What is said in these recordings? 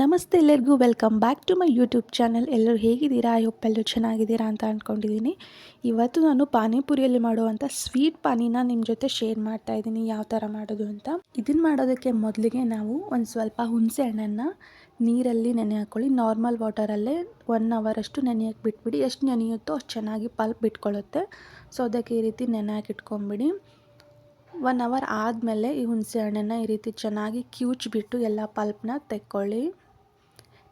ನಮಸ್ತೆ ಎಲ್ಲರಿಗೂ welcome back to my YouTube channel ಎಲ್ಲರೂ ಹೇಗಿದ್ದೀರಾ? ಐ ಹೋಪ್ ಎಲ್ಲರೂ ಚೆನ್ನಾಗಿದ್ದೀರಾ ಅಂತ ಅಂದ್ಕೊಂಡಿದ್ದೀನಿ ಇವತ್ತು ನಾನು ಪಾನಿಪುರಿಯಲ್ಲಿ ಮಾಡುವಂಥ ಸ್ವೀಟ್ ಪಾನಿನ ನಿಮ್ಮ ಜೊತೆ ಶೇರ್ ಮಾಡ್ತಾ ಇದ್ದೀನಿ. ಯಾವ ಥರ ಮಾಡೋದು ಅಂತ. ಇದನ್ನು ಮಾಡೋದಕ್ಕೆ ಮೊದಲಿಗೆ ನಾವು ಒಂದು ಸ್ವಲ್ಪ ಹುಣಸೆ ಹಣ್ಣನ್ನು ನೀರಲ್ಲಿ ನೆನೆ ಹಾಕ್ಕೊಳ್ಳಿ ನಾರ್ಮಲ್ ವಾಟರಲ್ಲೇ ಒನ್ ಅವರಷ್ಟು ನೆನೆಯಕ್ಕೆ ಬಿಟ್ಬಿಡಿ. ಎಷ್ಟು ನೆನೆಯುತ್ತೋ ಅಷ್ಟು ಚೆನ್ನಾಗಿ ಪಲ್ಪ್ ಬಿಟ್ಕೊಳ್ಳುತ್ತೆ. ಸೊ ಅದಕ್ಕೆ ಈ ರೀತಿ ನೆನೆ ಹಾಕಿಟ್ಕೊಂಬಿಡಿ ಒನ್ ಅವರ್ ಆದಮೇಲೆ ಈ ಹುಣಸೆ ಹಣ್ಣನ್ನು ಈ ರೀತಿ ಚೆನ್ನಾಗಿ ಕ್ಯೂಚ್ಬಿಟ್ಟು ಎಲ್ಲ ಪಲ್ಪ್ನ ತೆಕ್ಕೊಳ್ಳಿ.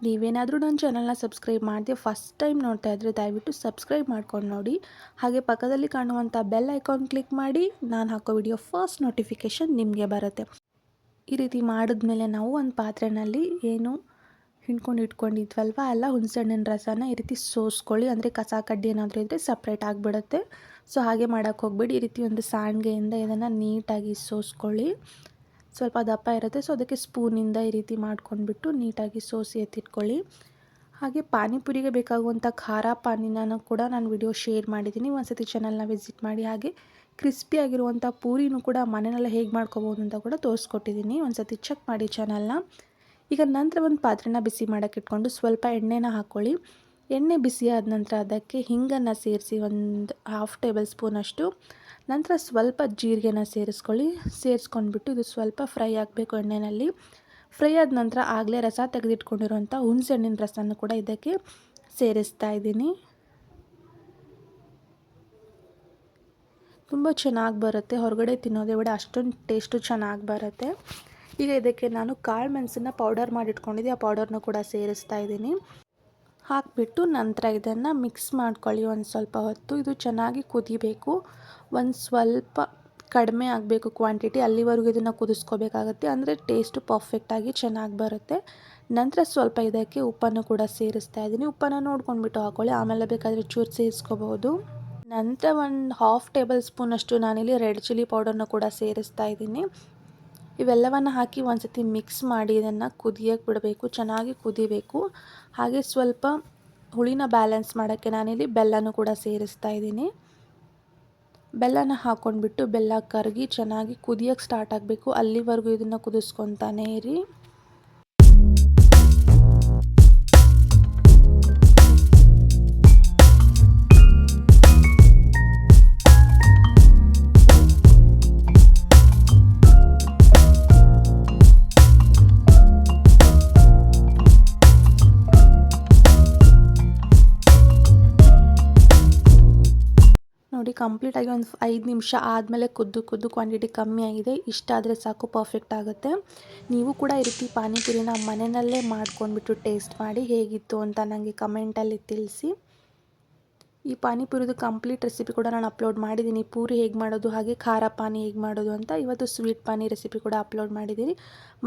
ನೀವೇನಾದರೂ ನನ್ನ ಚಾನಲ್ನ ಸಬ್ಸ್ಕ್ರೈಬ್ ಮಾಡಿದೆ ಫಸ್ಟ್ ಟೈಮ್ ನೋಡ್ತಾ ಇದ್ದರೆ ದಯವಿಟ್ಟು ಸಬ್ಸ್ಕ್ರೈಬ್ ಮಾಡ್ಕೊಂಡು ನೋಡಿ. ಹಾಗೆ ಪಕ್ಕದಲ್ಲಿ ಕಾಣುವಂಥ ಬೆಲ್ ಐಕಾನ್ ಕ್ಲಿಕ್ ಮಾಡಿ. ನಾನು ಹಾಕೋ ವಿಡಿಯೋ ಫಸ್ಟ್ ನೋಟಿಫಿಕೇಷನ್ ನಿಮಗೆ ಬರುತ್ತೆ. ಈ ರೀತಿ ಮಾಡಿದ್ಮೇಲೆ ನಾವು ಒಂದು ಪಾತ್ರೆಯಲ್ಲಿ ಏನು ಹಿಂಡ್ಕೊಂಡು ಇಟ್ಕೊಂಡಿದ್ವಲ್ವ? ಎಲ್ಲ ಹುಣಸೆಹಣ್ಣಿನ ರಸನ ಈ ರೀತಿ ಸೋಸ್ಕೊಳ್ಳಿ. ಅಂದರೆ ಕಸ ಕಡ್ಡಿ ಏನಾದರೂ ಇದ್ದರೆ ಸಪ್ರೇಟ್ ಆಗಿಬಿಡುತ್ತೆ. ಸೊ ಹಾಗೆ ಮಾಡೋಕ್ಕೆ ಹೋಗ್ಬಿಡಿ. ಈ ರೀತಿ ಒಂದು ಸಾಣಿಗೆಯಿಂದ ಇದನ್ನು ನೀಟಾಗಿ ಸೋಸ್ಕೊಳ್ಳಿ. ಸ್ವಲ್ಪ ದಪ್ಪ ಇರುತ್ತೆ. ಸೊ ಅದಕ್ಕೆ ಸ್ಪೂನಿಂದ ಈ ರೀತಿ ಮಾಡ್ಕೊಂಡ್ಬಿಟ್ಟು ನೀಟಾಗಿ ಸೋಸಿ ಎತ್ತಿಟ್ಕೊಳ್ಳಿ. ಹಾಗೆ ಪಾನಿಪುರಿಗೆ ಬೇಕಾಗುವಂಥ ಖಾರ ಪಾನಿನ ಕೂಡ ನಾನು ವಿಡಿಯೋ ಶೇರ್ ಮಾಡಿದ್ದೀನಿ. ಒಂದ್ಸತಿ ಚಾನಲ್ನ ವಿಸಿಟ್ ಮಾಡಿ. ಹಾಗೆ ಕ್ರಿಸ್ಪಿ ಆಗಿರುವಂಥ ಪೂರಿನೂ ಕೂಡ ಮನೆಯಲ್ಲೇ ಹೇಗೆ ಮಾಡ್ಕೋಬೋದು ಅಂತ ಕೂಡ ತೋರಿಸ್ಕೊಟ್ಟಿದ್ದೀನಿ. ಒಂದು ಸತಿ ಚೆಕ್ ಮಾಡಿ ಚಾನಲ್ನ ಈಗ ನಂತರ ಒಂದು ಪಾತ್ರೆನ ಬಿಸಿ ಮಾಡೋಕ್ಕೆ ಇಟ್ಕೊಂಡು ಸ್ವಲ್ಪ ಎಣ್ಣೆನ ಹಾಕ್ಕೊಳ್ಳಿ ಎಣ್ಣೆ ಬಿಸಿ ಆದ ನಂತರ ಅದಕ್ಕೆ ಹಿಂಗನ್ನು ಸೇರಿಸಿ ಒಂದು ಹಾಫ್ ಟೇಬಲ್ ಸ್ಪೂನಷ್ಟು ನಂತರ ಸ್ವಲ್ಪ ಜೀರಿಗೆನ ಸೇರಿಸ್ಕೊಳ್ಳಿ. ಸೇರಿಸ್ಕೊಂಡ್ಬಿಟ್ಟು ಇದು ಸ್ವಲ್ಪ ಫ್ರೈ ಆಗಬೇಕು ಎಣ್ಣೆಯಲ್ಲಿ ಫ್ರೈ ಆದ ನಂತರ ಆಗಲೇ ರಸ ತೆಗೆದಿಟ್ಕೊಂಡಿರುವಂಥ ಹುಣಸೆಹಣ್ಣಿನ ರಸನ ಕೂಡ ಇದಕ್ಕೆ ಸೇರಿಸ್ತಾ ಇದ್ದೀನಿ. ತುಂಬ ಚೆನ್ನಾಗಿ ಬರುತ್ತೆ. ಹೊರಗಡೆ ತಿನ್ನೋದೇ ಬಿಡ, ಅಷ್ಟೊಂದು ಟೇಸ್ಟು ಚೆನ್ನಾಗಿ ಬರುತ್ತೆ. ಈಗ ಇದಕ್ಕೆ ನಾನು ಕಾಳು ಮೆಣಸನ್ನ ಪೌಡರ್ ಮಾಡಿಟ್ಕೊಂಡಿದ್ದೆ. ಆ ಪೌಡರ್ನ ಕೂಡ ಸೇರಿಸ್ತಾ ಇದ್ದೀನಿ. ಹಾಕಿಬಿಟ್ಟು ನಂತರ ಇದನ್ನು ಮಿಕ್ಸ್ ಮಾಡ್ಕೊಳ್ಳಿ ಒಂದು ಸ್ವಲ್ಪ ಹೊತ್ತು. ಇದು ಚೆನ್ನಾಗಿ ಕುದಿಬೇಕು. ಒಂದು ಸ್ವಲ್ಪ ಕಡಿಮೆ ಆಗಬೇಕು ಕ್ವಾಂಟಿಟಿ. ಅಲ್ಲಿವರೆಗೂ ಇದನ್ನು ಕುದಿಸ್ಕೋಬೇಕಾಗತ್ತೆ. ಅಂದರೆ ಟೇಸ್ಟು ಪರ್ಫೆಕ್ಟಾಗಿ ಚೆನ್ನಾಗಿ ಬರುತ್ತೆ. ನಂತರ ಸ್ವಲ್ಪ ಇದಕ್ಕೆ ಉಪ್ಪನ್ನು ಕೂಡ ಸೇರಿಸ್ತಾ ಇದ್ದೀನಿ. ಉಪ್ಪನ್ನು ನೋಡ್ಕೊಂಡ್ಬಿಟ್ಟು ಹಾಕೊಳ್ಳಿ. ಆಮೇಲೆ ಬೇಕಾದರೆ ಚೂರು ಸೇರಿಸ್ಕೋಬಹುದು ನಂತರ ಒಂದು ಹಾಫ್ ಟೇಬಲ್ ಸ್ಪೂನಷ್ಟು ನಾನಿಲ್ಲಿ ರೆಡ್ ಚಿಲ್ಲಿ ಪೌಡರ್ನ ಕೂಡ ಸೇರಿಸ್ತಾ ಇದ್ದೀನಿ. ಇವೆಲ್ಲವನ್ನು ಹಾಕಿ ಒಂದ್ಸತಿ ಮಿಕ್ಸ್ ಮಾಡಿ ಇದನ್ನು ಕುದಿಯಕ್ಕೆ ಬಿಡಬೇಕು, ಚೆನ್ನಾಗಿ ಕುದಿಬೇಕು. ಹಾಗೆ ಸ್ವಲ್ಪ ಹುಳಿನ ಬ್ಯಾಲೆನ್ಸ್ ಮಾಡೋಕ್ಕೆ ನಾನಿಲ್ಲಿ ಬೆಲ್ಲನೂ ಕೂಡ ಸೇರಿಸ್ತಾ ಇದ್ದೀನಿ. ಬೆಲ್ಲನ ಹಾಕ್ಕೊಂಡ್ಬಿಟ್ಟು ಬೆಲ್ಲ ಕರಗಿ ಚೆನ್ನಾಗಿ ಕುದಿಯೋಕ್ಕೆ ಸ್ಟಾರ್ಟ್ ಆಗಬೇಕು. ಅಲ್ಲಿವರೆಗೂ ಇದನ್ನು ಕುದಿಸ್ಕೊತಾನೇ ಇರಿ. ನೋಡಿ ಕಂಪ್ಲೀಟಾಗಿ ಒಂದು ಐದು ನಿಮಿಷ ಆದಮೇಲೆ ಕುದ್ದು ಕುದ್ದು ಕ್ವಾಂಟಿಟಿ ಕಮ್ಮಿ ಆಗಿದೆ. ಇಷ್ಟ ಆದರೆ ಸಾಕು ಪರ್ಫೆಕ್ಟ್ ಆಗುತ್ತೆ. ನೀವು ಕೂಡ ಈ ರೀತಿ ಪಾನಿಪುರಿನ ಮನೆಯಲ್ಲೇ ಮಾಡ್ಕೊಂಡ್ಬಿಟ್ಟು ಟೇಸ್ಟ್ ಮಾಡಿ ಹೇಗಿತ್ತು ಅಂತ ನನಗೆ ಕಮೆಂಟಲ್ಲಿ ತಿಳಿಸಿ. ಈ ಪಾನಿಪುರಿದು ಕಂಪ್ಲೀಟ್ ರೆಸಿಪಿ ಕೂಡ ನಾನು ಅಪ್ಲೋಡ್ ಮಾಡಿದ್ದೀನಿ. ಪೂರಿ ಹೇಗೆ ಮಾಡೋದು, ಹಾಗೆ ಖಾರ ಪಾನಿ ಹೇಗೆ ಮಾಡೋದು ಅಂತ ಇವತ್ತು ಸ್ವೀಟ್ ಪಾನಿ ರೆಸಿಪಿ ಕೂಡ ಅಪ್ಲೋಡ್ ಮಾಡಿದ್ದೀನಿ.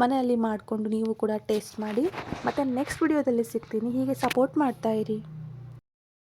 ಮನೆಯಲ್ಲಿ ಮಾಡಿಕೊಂಡು ನೀವು ಕೂಡ ಟೇಸ್ಟ್ ಮಾಡಿ. ಮತ್ತು ನೆಕ್ಸ್ಟ್ ವಿಡಿಯೋದಲ್ಲಿ ಸಿಗ್ತೀನಿ. ಹೀಗೆ ಸಪೋರ್ಟ್ ಮಾಡ್ತಾಯಿರಿ